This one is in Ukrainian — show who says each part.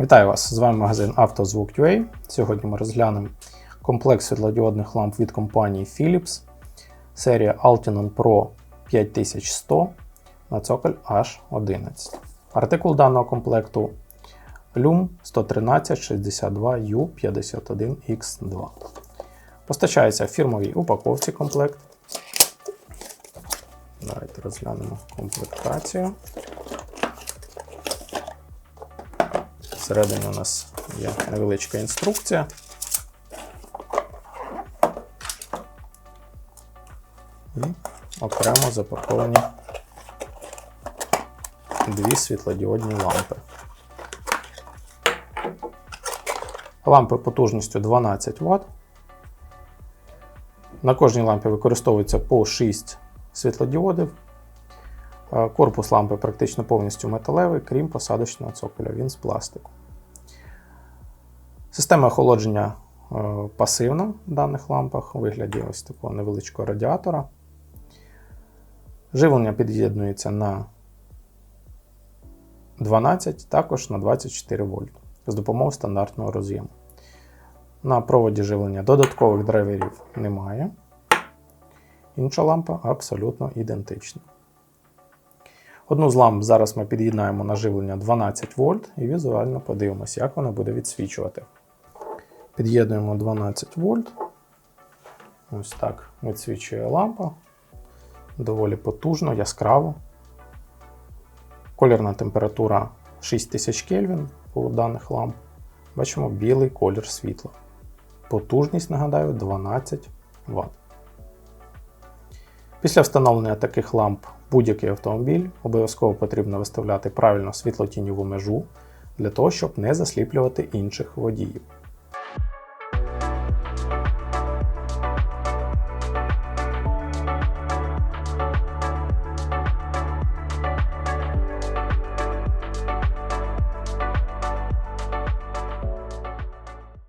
Speaker 1: Вітаю вас! З вами магазин «Автозвук.UA». Сьогодні ми розглянемо комплекс світлодіодних ламп від компанії Philips, серія Altinon Pro 5100 на цоколь H11. Артикул даного комплекту LUM 11362U51X2. Постачається в фірмовій упаковці комплект. Давайте розглянемо комплектацію. Всередині у нас є невеличка інструкція. І окремо запаковані дві світлодіодні лампи. Лампи потужністю 12 Вт. На кожній лампі використовується по 6 світлодіодів. Корпус лампи практично повністю металевий, крім посадочного цоколя, він з пластику. Система охолодження е, пасивна в даних лампах у вигляді ось такого невеличкого радіатора. Живлення під'єднується на 12, також на 24 вольт з допомогою стандартного роз'єму. На проводі живлення додаткових драйверів немає. Інша лампа абсолютно ідентична. Одну з ламп зараз ми під'єднаємо на живлення 12 вольт і візуально подивимося, як вона буде відсвічувати. Під'єднуємо 12 вольт. Ось так відсвічує лампа. Доволі потужно, яскраво. Колірна температура 6000 Кельвін у даних ламп. Бачимо білий колір світла. Потужність, нагадаю, 12 Вт. Після встановлення таких ламп будь-який автомобіль обов'язково потрібно виставляти правильно світлотіньову межу для того, щоб не засліплювати інших водіїв.